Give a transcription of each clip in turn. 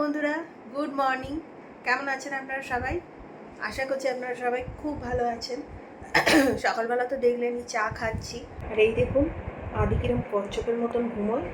বন্ধুরা good morning কেমন আছেন আপনারা সবাই? আশা করছি আপনারা সবাই খুব ভালো আছেন। সকালবেলা তো দেখলেনই চা খাচ্ছি। আর এই দেখুন, আদি কিরম কচ্ছপের মতন ঘুমোয়।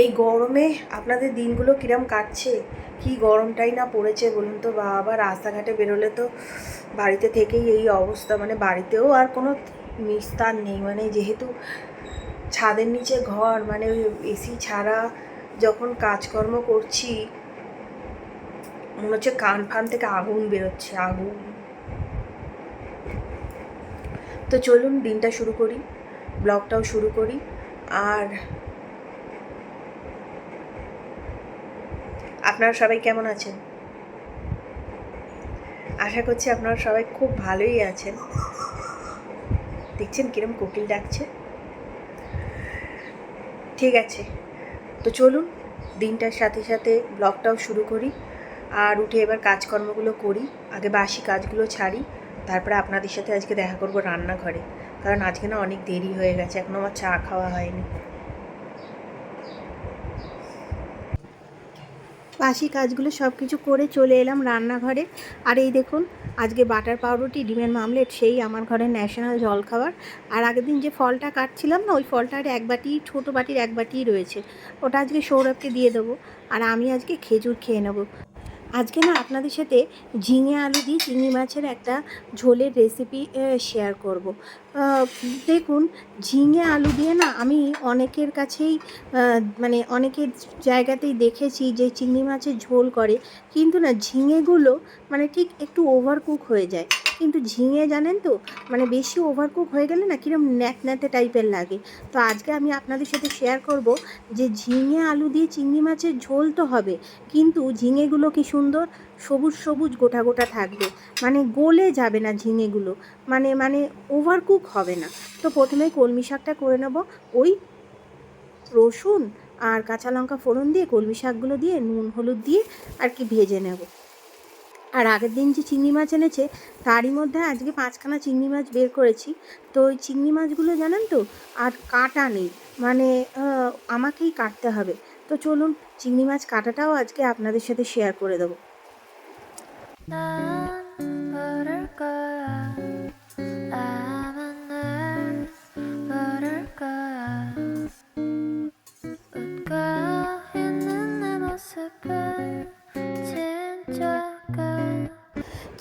এই গরমে আপনাদের দিনগুলো কিরম কাটছে? কি গরমটাই না পড়েছে বলুন তো? বাবা রাস্তাঘাটে বেরোলে তো বাড়িতে থেকেই এই অবস্থা। মানে বাড়িতেও আর কোনো নিস্তার নেই। মানে যেহেতু ছাদের নিচে ঘর মানে এসি ছাড়া যখন কাজকর্ম করছি, মনে হচ্ছে কান ফান থেকে আগুন বেরোচ্ছে, আগুন। তো চলুন, দিনটা শুরু করি, ব্লগটাও শুরু করি। আর আপনারা সবাই কেমন আছেন? আশা করছি আপনারা সবাই খুব ভালোই আছেন। দেখছেন কিরম কোকিল ডাকছে? ঠিক আছে, তো চলুন, দিনটার সাথে সাথে ব্লগটাও শুরু করি। আর উঠে এবার কাজকর্মগুলো করি, আগে বাসি কাজগুলো ছাড়ি, তারপরে আপনাদের সাথে আজকে দেখা করব রান্নাঘরে। কারণ আজকে না অনেক দেরি হয়ে গেছে এখনও আমার চা খাওয়া হয়নি। বাসি কাজগুলো সব কিছু করে চলে এলাম রান্নাঘরে। আর এই দেখুন, আজকে বাটার পাউরুটি, ডিমের মামলেট, সেই আমার ঘরের ন্যাশনাল জলখাবার। আর আগের দিন যে ফলটা কাটছিলাম না, ওই ফলটার এক বাটি, ছোটো বাটির এক বাটিই রয়েছে। ওটা আজকে সৌরভকে দিয়ে দেবো। আর আমি আজকে খেজুর খেয়ে নেব। আজকে না আপনাদের সাথে ঝিঙে আলু দিয়ে চিংড়ি মাছের একটা ঝোলের রেসিপি শেয়ার করব। দেখুন, ঝিঙে আলু দিয়ে না আমি অনেকের কাছেই মানে অনেকের জায়গাতেই দেখেছি যে চিংড়ি মাছের ঝোল করে, কিন্তু না ঝিঙেগুলো মানে ঠিক একটু ওভারকুক হয়ে যায়। কিন্তু ঝিঙে জানেন তো মানে বেশি ওভার কুক হয়ে গেলে না কিরম ন্যাক ন্যাতে টাইপের লাগে। তো আজকে আমি আপনাদের সাথে শেয়ার করব যে ঝিঙে আলু দিয়ে চিংড়ি মাছের ঝোল তো হবে, কিন্তু ঝিঙেগুলো কি সুন্দর? সবুজ সবুজ গোটা গোটা থাকবে। মানে গলে যাবে না ঝিঙেগুলো। মানে মানে ওভার কুক হবে না। তো প্রথমে কলমি শাকটা করে নেব। ওই রসুন আর কাঁচা লঙ্কা ফোড়ন দিয়ে কলমি শাকগুলো দিয়ে, নুন হলুদ দিয়ে আর কি ভেজে নেব। আর আগের দিন যে চিংড়ি মাছ এনেছে, তারই মধ্যে আজকে পাঁচখানা চিংড়ি মাছ বের করেছি। তো ওই চিংড়ি মাছগুলো জানেন তো, আর কাটা নেই। মানে আমাকেই কাটতে হবে। তো চলুন, চিংড়ি মাছ কাটাটাও আজকে আপনাদের সাথে শেয়ার করে দেবো।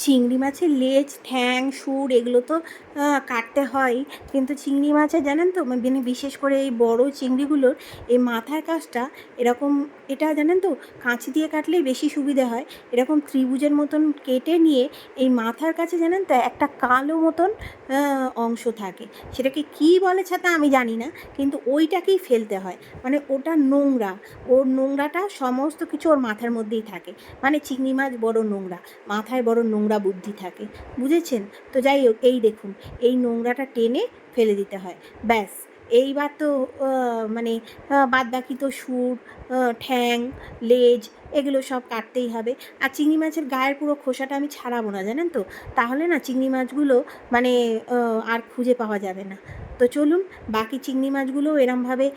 চিংড়ি মাছের লেজ, ঠ্যাং, সুর এগুলো তো কাটতে হয়। কিন্তু চিংড়ি মাছের জানেন তো মানে বিশেষ করে এই বড় চিংড়িগুলোর এই মাথার কাজটা এরকম, এটা জানেন তো, কাঁচি দিয়ে কাটলেই বেশি সুবিধে হয়। এরকম ত্রিভুজের মতন কেটে নিয়ে এই মাথার কাছে জানেন তো, একটা কালো মতন অংশ থাকে। সেটাকে কী বলে ছাতা আমি জানি না, কিন্তু ওইটাকেই ফেলতে হয়। মানে ওটা নোংরা, ওর নোংরাটা সমস্ত কিছু ওর মাথার মধ্যেই থাকে। মানে চিংড়ি মাছ বড় নোংরা, মাথায় বড় নোংরা বুদ্ধি থাকে। বুঝেছেন? তো যাই হোক এই দেখুন, এই নোংরাটা টেনে ফেলে দিতে হয়। ব্যাস, এইবার তো মানে বাদ বাকি তো সুর ঠ্যাং, লেজ, এগুলো সব কাটতেই হবে। আর চিংড়ি মাছের গায়ের পুরো খোসাটা আমি ছাড়াবো না, জানেন তো? তাহলে না, চিংড়ি মাছগুলো মানে আর খুঁজে পাওয়া যাবে না। তো চলুন, বাকি চিংড়ি মাছগুলো এরমভাবে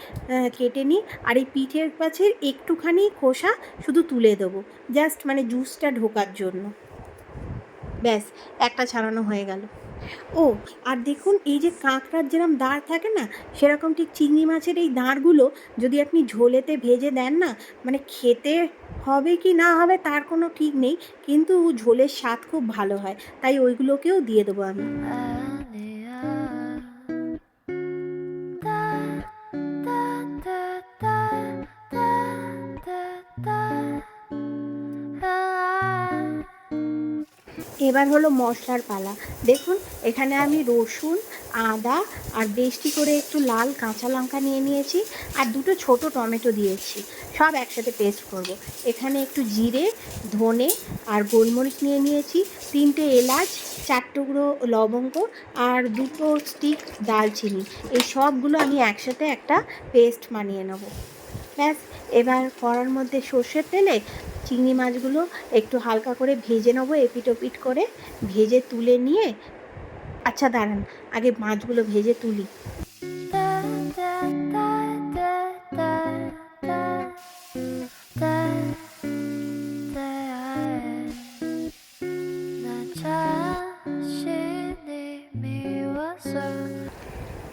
কেটে নিই। আর এই পিঠের কাছের একটুখানি খোসা শুধু তুলে দেবো। জাস্ট মানে জুসটা ঢোকার জন্য। ব্যাস, একটা ছাড়ানো হয়ে গেল। ও, আর দেখুন, এই যে কাঁকড়ার যেরকম দাঁড় থাকে না, সেরকম ঠিক চিংড়ি মাছের এই দাঁড়গুলো যদি আপনি ঝোলেতে ভেজে দেন না মানে খেতে হবে কি না হবে তার কোনো ঠিক নেই, কিন্তু ঝোলের স্বাদ খুব ভালো হয়, তাই ওইগুলোকেও দিয়ে দেবো আমি। এবার হলো মশলার পালা। দেখুন, এখানে আমি রসুন, আদা আর বেশটি করে একটু লাল কাঁচা লঙ্কা নিয়ে নিয়েছি আর দুটো ছোট টমেটো দিয়েছি। সব একসাথে পেস্ট করব। এখানে একটু জিরে, ধনে আর গোলমরিচ নিয়ে নিয়েছি, তিনটে এলাচ, চার টুকরো লবঙ্গ আর দুটো স্টিক দালচিনি এই সবগুলো আমি একসাথে একটা পেস্ট বানিয়ে নেব। ব্যাস, এবার করার মধ্যে সর্ষের তেলে চিংড়ি মাছগুলো একটু হালকা করে ভেজে নেব এপিটোপিট করে ভেজে তুলে নিয়ে। আচ্ছা দাঁড়ান, আগে মাছগুলো ভেজে তুলি।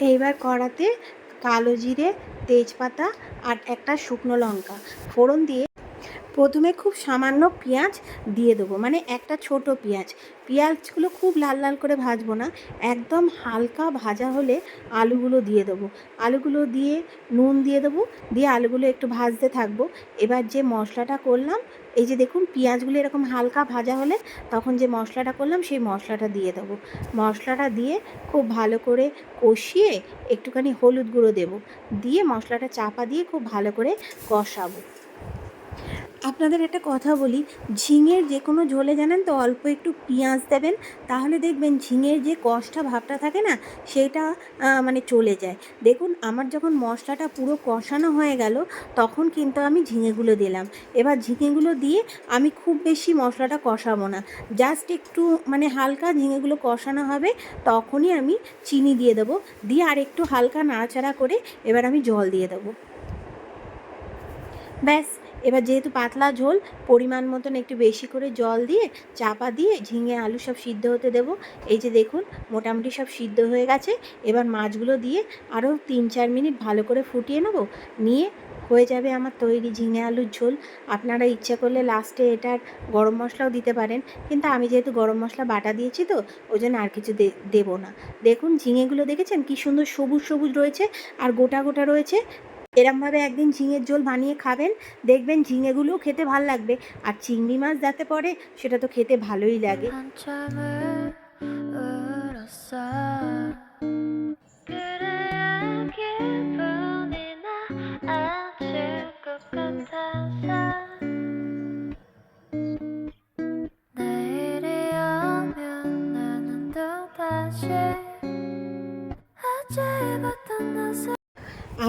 এইবার কড়াতে কালো জিরে, তেজপাতা আর একটা শুকনো লঙ্কা ফোড়ন দিয়ে প্রথমে খুব সামান্য পেঁয়াজ দিয়ে দেবো মানে একটা ছোট পেঁয়াজ। পেঁয়াজগুলো খুব লাল লাল করে ভাজবো না, একদম হালকা ভাজা হলে আলুগুলো দিয়ে দেবো। আলুগুলো দিয়ে নুন দিয়ে দেবো, দিয়ে আলুগুলো একটু ভাজতে থাকব। এবার যে মশলাটা করলাম, এই যে দেখুন পেঁয়াজগুলো এরকম হালকা ভাজা হলে তখন যে মশলাটা করলাম, সেই মশলাটা দিয়ে দেবো। মশলাটা দিয়ে খুব ভালো করে কষিয়ে একটুখানি হলুদ গুঁড়ো দেবো। দিয়ে মশলাটা চাপা দিয়ে খুব ভালো করে কষাবো। আপনাদের একটা কথা বলি, ঝিঙের যে কোনো ঝোলে জানেন তো অল্প একটু পেঁয়াজ দেবেন, তাহলে দেখবেন ঝিঙের যে কষটা ভাবটা থাকে না, সেটা মানে চলে যায়। দেখুন, আমার যখন মশলাটা পুরো কষানো হয়ে গেল, তখন কিন্তু আমি ঝিঙেগুলো দিলাম। এবার ঝিঙেগুলো দিয়ে আমি খুব বেশি মশলাটা কষাবো না। জাস্ট একটু মানে হালকা ঝিঙেগুলো কষানো হবে, তখনই আমি চিনি দিয়ে দেবো। দিয়ে আর একটু হালকা নাড়াচাড়া করে এবার আমি জল দিয়ে দেবো। ব্যাস এবার যেহেতু পাতলা ঝোল, পরিমাণ মতন একটু বেশি করে জল দিয়ে, চাপা দিয়ে ঝিঙে আলু সব সিদ্ধ হতে দেবো। এই যে দেখুন, মোটামুটি সব সিদ্ধ হয়ে গেছে। এবার মাছগুলো দিয়ে আরও তিন চার মিনিট ভালো করে ফুটিয়ে নেব। নিয়ে হয়ে যাবে আমার তৈরি ঝিঙে আলুর ঝোল। আপনারা ইচ্ছা করলে লাস্টে এটার গরম মশলাও দিতে পারেন। কিন্তু আমি যেহেতু গরম মশলা বাটা দিয়েছি তো ওই জন্য আর কিছু দেবো না। দেখুন, ঝিঙেগুলো দেখেছেন? কি সুন্দর সবুজ সবুজ রয়েছে। আর গোটা গোটা রয়েছে। এরমভাবে একদিন ঝিঙের ঝোল বানিয়ে খাবেন, দেখবেন ঝিঙেগুলোও খেতে ভালো লাগবে। আর চিংড়ি মাছ যাতে পড়ে, সেটা তো খেতে ভালোই লাগে।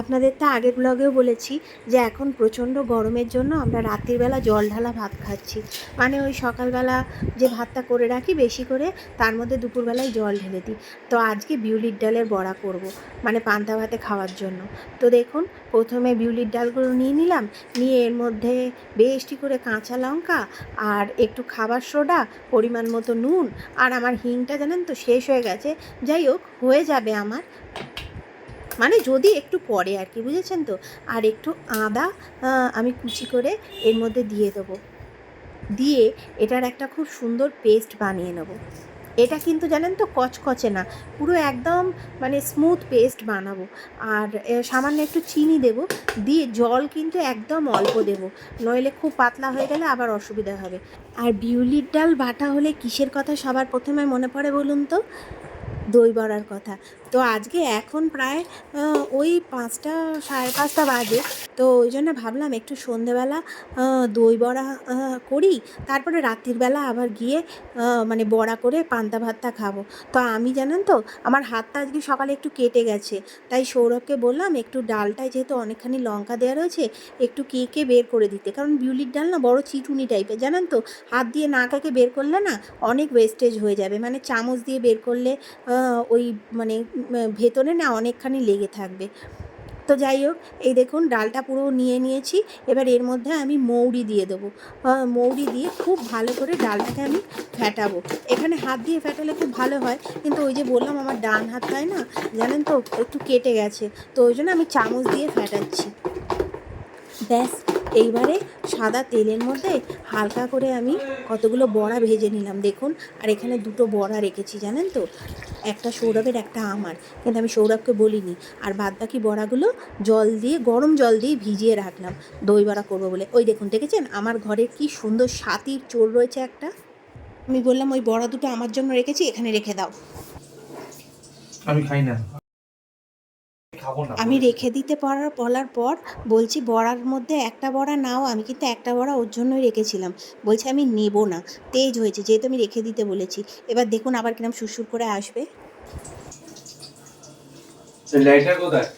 আপনাদের তো আগের ব্লগেও বলেছি যে এখন প্রচণ্ড গরমের জন্য আমরা রাত্রিবেলা জল ঢালা ভাত খাচ্ছি। মানে ওই সকালবেলা যে ভাতটা করে রাখি বেশি করে, তার মধ্যে দুপুরবেলায় জল ঢেলে দিই। তো আজকে বিউলির ডালের বড়া করব মানে পান্তা ভাতে খাওয়ার জন্য। তো দেখুন, প্রথমে বিউলির ডালগুলো নিয়ে নিলাম, নিয়ে এর মধ্যে বেশটি করে কাঁচা লঙ্কা আর একটু খাবার সোডা, পরিমাণ মতো নুন, আর আমার হিংটা জানেন তো শেষ হয়ে গেছে। যাই হোক, হয়ে যাবে আমার। মানে যদি একটু পরে আর কি, বুঝেছেন তো? আর একটু আদা আমি কুচি করে এর মধ্যে দিয়ে দেবো। দিয়ে এটার একটা খুব সুন্দর পেস্ট বানিয়ে নেব। এটা কিন্তু জানেন তো কচকচে না, পুরো একদম মানে স্মুথ পেস্ট বানাবো। আর সামান্য একটু চিনি দেব, দিয়ে জল কিন্তু একদম অল্প দেব। নইলে খুব পাতলা হয়ে গেলে আবার অসুবিধা হবে। আর বিউলির ডাল বাটা হলে কিসের কথা সবার প্রথমে মনে পড়ে বলুন তো? দই বড়ার কথা। তো আজকে এখন প্রায় ওই পাঁচটা, সাড়ে পাঁচটা বাজে। তো ওই জন্য ভাবলাম একটু সন্ধেবেলা দই বড়া করি। তারপরে রাত্রির বেলা আবার গিয়ে মানে বড়া করে পান্তা ভাতটা খাব। তো আমি জানেন তো, আমার হাতটা আজকে সকালে একটু কেটে গেছে। তাই সৌরভকে বললাম একটু ডালটায় যেহেতু অনেকখানি লঙ্কা দেওয়া রয়েছে, একটু কেকে বের করে দিতে। কারণ বিউলির ডাল না বড় চিটুনি টাইপের, জানেন তো? হাত দিয়ে না কাকে বের করলে না অনেক ওয়েস্টেজ হয়ে যাবে। মানে চামচ দিয়ে বের করলে ওই মানে ভেতরে না অনেকখানি লেগে থাকবে। তো যাই হোক, এই দেখুন ডালটা পুরো নিয়ে নিয়েছি। এবার এর মধ্যে আমি মৌরি দিয়ে দেবো। মৌরি দিয়ে খুব ভালো করে ডালটাকে আমি ফ্যাটাবো এখানে হাত দিয়ে ফ্যাটালে খুব ভালো হয়, কিন্তু ওই যে বললাম আমার ডান হাত হয় না, জানেন তো, একটু কেটে গেছে। তো ওই জন্য আমি চামচ দিয়ে ফ্যাটাচ্ছি ব্যাস এইবারে সাদা তেলের মধ্যে হালকা করে আমি কতগুলো বড়া ভেজে নিলাম, দেখুন। আর এখানে দুটো বড়া রেখেছি, জানেন তো? একটা সৌরভের, একটা আমার। কিন্তু আমি সৌরভকে বলিনি। আর বাদ বাকি বড়াগুলো জল দিয়ে, গরম জল দিয়ে ভিজিয়ে রাখলাম। দই বড়া করব বলে। ওই দেখুন, দেখেছেন? আমার ঘরে কি সুন্দর সাতির চোর রয়েছে একটা। আমি বললাম, ওই বড়া দুটো আমার জন্য রেখেছি, এখানে রেখে দাও। আমি খাই না। আমি রেখে দিতে পারার বলার পর বলছি বড়ার মধ্যে একটা বড়া নাও আমি কিন্তু একটা বড়া ওর জন্যই রেখেছিলাম। বলছে আমি নেব না তেজ হয়েছে যেহেতু আমি রেখে দিতে বলেছি। এবার দেখুন আবার কিরম সুরসুর করে আসবে। লাইটার কোথায়?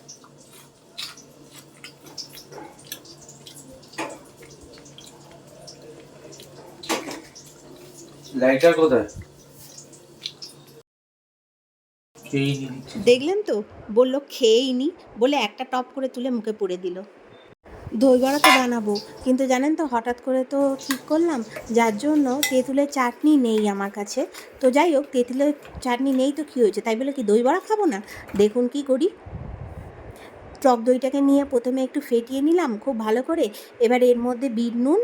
লাইটার কোথায় খেয়েই নি দিচ্ছি দেখলেন তো? বলল, খেয়েই নি। বলে একটা টপ করে তুলে মুখে পুড়ে দিল। দই বড়া তো বানাবো, কিন্তু জানেন তো, হঠাৎ করে তো ঠিক করলাম। যার জন্য তেঁতুলের চাটনি নেই আমার কাছে। তো যাই হোক, তেঁতুলের চাটনি নেই তো কী হয়েছে? তাই বলে কি, দই বড়া খাব না? দেখুন কি করি। টক দইটাকে নিয়ে প্রথমে একটু ফেটিয়ে নিলাম খুব ভালো করে। এবার এর মধ্যে বিট নুন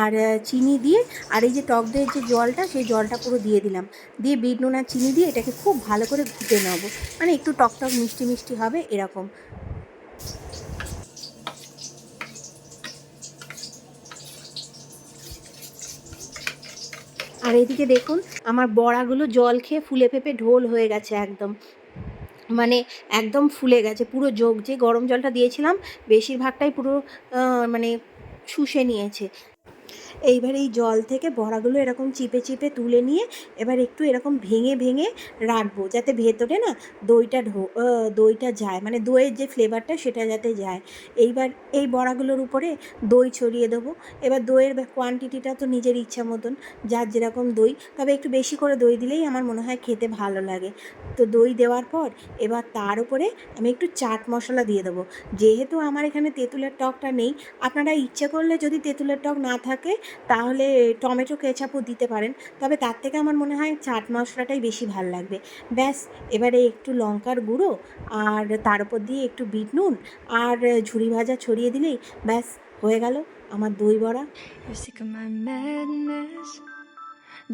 আর চিনি দিয়ে আর এই যে টক দইয়ের যে জলটা, সেই জলটা পুরো দিয়ে দিলাম। দিয়ে বিট নুন আর চিনি দিয়ে এটাকে খুব ভালো করে ঘুটে নেব। মানে একটু টক টক মিষ্টি মিষ্টি হবে এরকম। আর এদিকে দেখুন, আমার বড়াগুলো জল খেয়ে ফুলে ফেপে ঢোল হয়ে গেছে একদম। মানে একদম ফুলে গেছে, পুরো যোগ যে গরম জলটা দিয়েছিলাম, বেশিরভাগটাই পুরো মানে শুষে নিয়েছে। এইবার এই জল থেকে বড়াগুলো এরকম চিপে চিপে তুলে নিয়ে এবার একটু এরকম ভেঙে ভেঙে রাখব, যাতে ভেতরে না দইটা ঢো দইটা যায় মানে দইয়ের যে ফ্লেভারটা সেটা যাতে যায়। এইবার এই বড়াগুলোর উপরে দই ছড়িয়ে দেবো। এবার দইয়ের কোয়ান্টিটিটা তো নিজের ইচ্ছা মতন, যার যেরকম দই, তবে একটু বেশি করে দই দিলেই আমার মনে হয় খেতে ভালো লাগে। তো দই দেওয়ার পর এবার তার উপরে আমি একটু চাট মশলা দিয়ে দেবো। যেহেতু আমার এখানে তেঁতুলের টকটা নেই, আপনারা ইচ্ছে করলে যদি তেঁতুলের টক না থাকে তাহলে টমেটো কেচাপও দিতে পারেন তবে তার থেকে আমার মনে হয় চাট মশলাটাই বেশি ভালো লাগবে ব্যাস, এবারে একটু লঙ্কার গুঁড়ো আর তার উপর দিয়ে একটু বিট নুন আর ঝুড়ি ভাজা ছড়িয়ে দিলেই ব্যাস, হয়ে গেল আমার দই বড়া.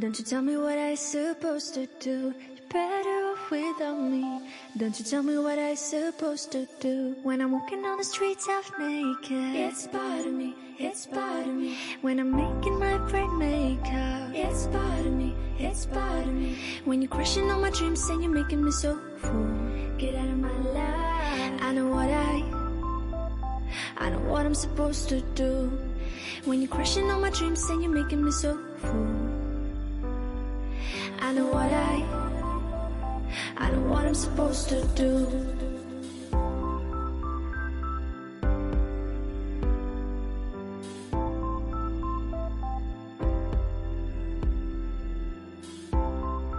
Don't you tell me what I supposed to do. Better off without me. Don't you tell me what I'm supposed to do. When I'm walking on the streets half naked. It's part of me. It's part of me. When I'm making my brain makeup. It's part of me. It's part of me. When you're crushing all my dreams and you're making me so full. Get out of my life. I know what I. I know what I'm supposed to do. When you're crushing all my dreams and you're making me so full. I know what I, I know what I'm supposed to do.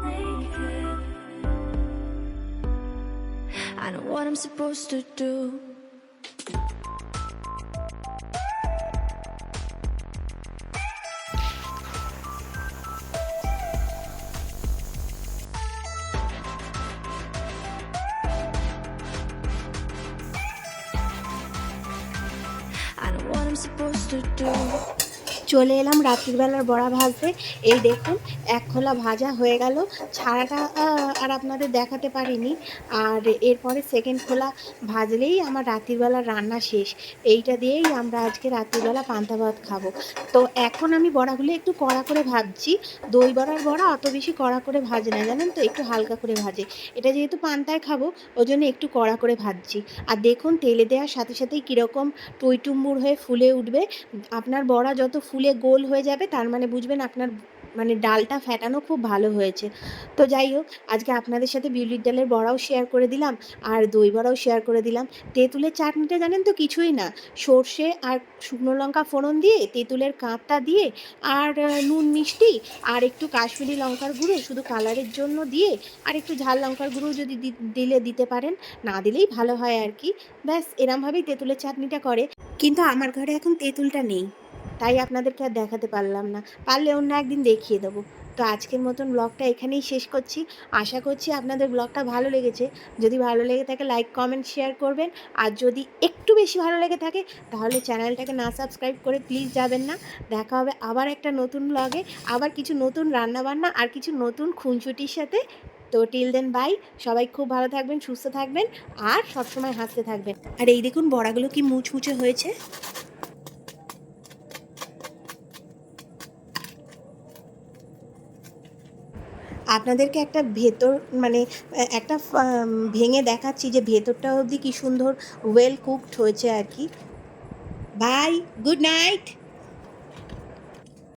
Naked. I know what I'm supposed to do. চলে এলাম রাত্রিবেলার বড়া ভাজতে। এই দেখুন এক খোলা ভাজা হয়ে গেল। ছাড়াটা আর আপনাদের দেখাতে পারিনি। আর এরপরে সেকেন্ড খোলা ভাজলেই আমার রাত্রিবেলা রান্না শেষ। এইটা দিয়েই আমরা আজকে রাত্রিবেলা পান্তা ভাত খাব। তো এখন আমি বড়াগুলো একটু কড়া করে ভাজছি। দই বড়ার বড়া অত বেশি কড়া করে ভাজে না, জানেন তো? একটু হালকা করে ভাজে। এটা যেহেতু পান্তায় খাব ওই জন্য একটু কড়া করে ভাজছি। আর দেখুন, তেলে দেওয়ার সাথে সাথেই কীরকম টইটুম্বুর হয়ে ফুলে উঠবে। আপনার বড়া যত ফুলে গোল হয়ে যাবে, তার মানে বুঝবেন আপনার মানে ডালটা ফ্যাটানো খুব ভালো হয়েছে। তো যাই হোক, আজকে আপনাদের সাথে বিউলির ডালের বড়াও শেয়ার করে দিলাম, আর দই বড়াও শেয়ার করে দিলাম। তেঁতুলের চাটনিটা জানেন তো কিছুই না, সর্ষে আর শুকনো লঙ্কা ফোড়ন দিয়ে, তেঁতুলের কাঁটটা দিয়ে, আর নুন মিষ্টি, আর একটু কাশ্মীরি লঙ্কার গুঁড়ো শুধু কালারের জন্য দিয়ে, আর একটু ঝাল লঙ্কার গুঁড়ো যদি দিলে দিতে পারেন, না দিলেই ভালো হয় আর কি। ব্যাস, এরমভাবেই তেঁতুলের চাটনিটা করে। কিন্তু আমার ঘরে এখন তেঁতুলটা নেই। তাই আপনাদেরকে আর দেখাতে পারলাম না। পারলে অন্য একদিন দেখিয়ে দেবো। তো আজকের মতন ব্লগটা এখানেই শেষ করছি। আশা করছি আপনাদের ব্লগটা ভালো লেগেছে। যদি ভালো লেগে থাকে লাইক কমেন্ট শেয়ার করবেন। আর যদি একটু বেশি ভালো লেগে থাকে, তাহলে চ্যানেলটাকে না সাবস্ক্রাইব করে প্লিজ যাবেন না। দেখা হবে আবার একটা নতুন ব্লগে আবার কিছু নতুন রান্নাবান্না আর কিছু নতুন খুনসুটির সাথে। তো টিল দেন বাই সবাই খুব ভালো থাকবেন, সুস্থ থাকবেন, আর সবসময় হাসতে থাকবেন। আর এই দেখুন বড়াগুলো কি মুচমুচে হয়েছে। আপনাদেরকে একটা ভেতর মানে একটা ভেঙে দেখাচ্ছি যে ভেতরটা অবধি কি সুন্দর ওয়েল কুকড হয়েছে আর কি। Bye good night